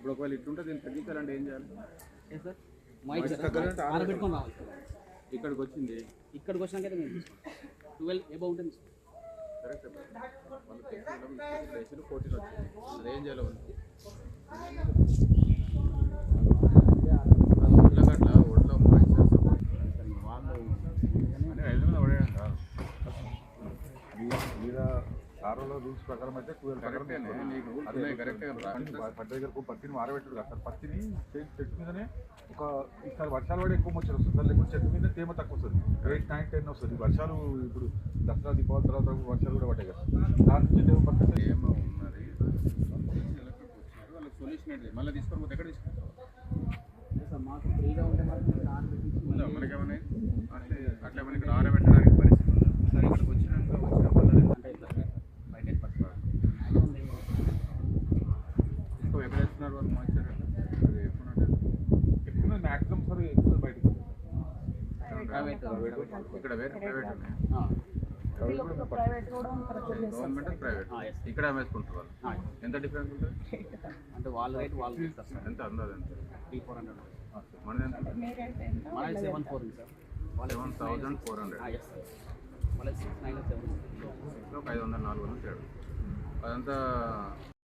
ఇప్పుడు ఒకవేళ ఇట్లుంటే దీన్ని తగ్గించాలంటే ఏం చేయాలి? ఆరబెట్టుకొని రావాలి ఇక్కడికి వచ్చింది. ఇక్కడికి వచ్చినాకైతే మేము ట్వెల్వ్ ఎబో ఉంటుంది సార్. కరెక్ట్ వాళ్ళకి వేసిన ఫోర్టీన్ వచ్చింది. అది ఏం చేయాలి వాళ్ళు. ఉల్లగడ్డ ఒడ్లో మాయిశ్చర్ అంటే ఐదు వందల పడేయండి కాదు. మీ- మీద సారోలో రూల్స్ ప్రకారం అయితే ట్వెల్వ్ ప్రకారం పత్తి దగ్గరకు పత్తిని మారబెట్టుడు కదా. సార్. పత్తిని చెట్టు మీదనే ఒక ఈసారి వర్షాలు పడి ఎక్కువ వచ్చారు వస్తుంది. సార్ లేకపోతే చెట్టు మీద తేమ తక్కువ వస్తుంది. ఎయిట్ నైన్ టెన్ వస్తుంది. వర్షాలు ఇప్పుడు దసరా దీపావళి తర్వాత వర్షాలు కూడా పడ్డాయి కదా. దాని నుంచి తేమ పక్కన ఏమో ఉన్నది. వాళ్ళకి సొల్యూషన్ ఏంటి మళ్ళీ తీసుకొని పోతే ఎక్కడ తీసుకుంటారు సార్ మాకు ఫ్రీగా ఉంటే మనకేమైనా అట్లే అట్లా మనకి ఆరబెట్టడానికి ఎప్పుడు ఎక్కువ మ్యాక్సిమం సార్ ఎక్కువ బయటకు ప్రైవేట్ ఇక్కడ వేరే ప్రైవేట్ గవర్నమెంట్ ప్రైవేట్. ఇక్కడ అమ్మేసుకుంటారు వాళ్ళు. ఎంత డిఫరెన్స్ ఉంటుంది? అంటే వాళ్ళ రేట్ వాళ్ళు ఎంత అందాది ఎంత? త్రీ ఫోర్ హండ్రెడ్ మనది ఎంత మీరైతే ఎంత మన సెవెన్ ఫోర్ ఉంది సార్. వాళ్ళ seven thousand four hundred yes sir వాళ్ళ సిక్స్ నైన్ సెవెన్ ఒక ఐదు వందల నాలుగు వందలు తేడా. అదంతా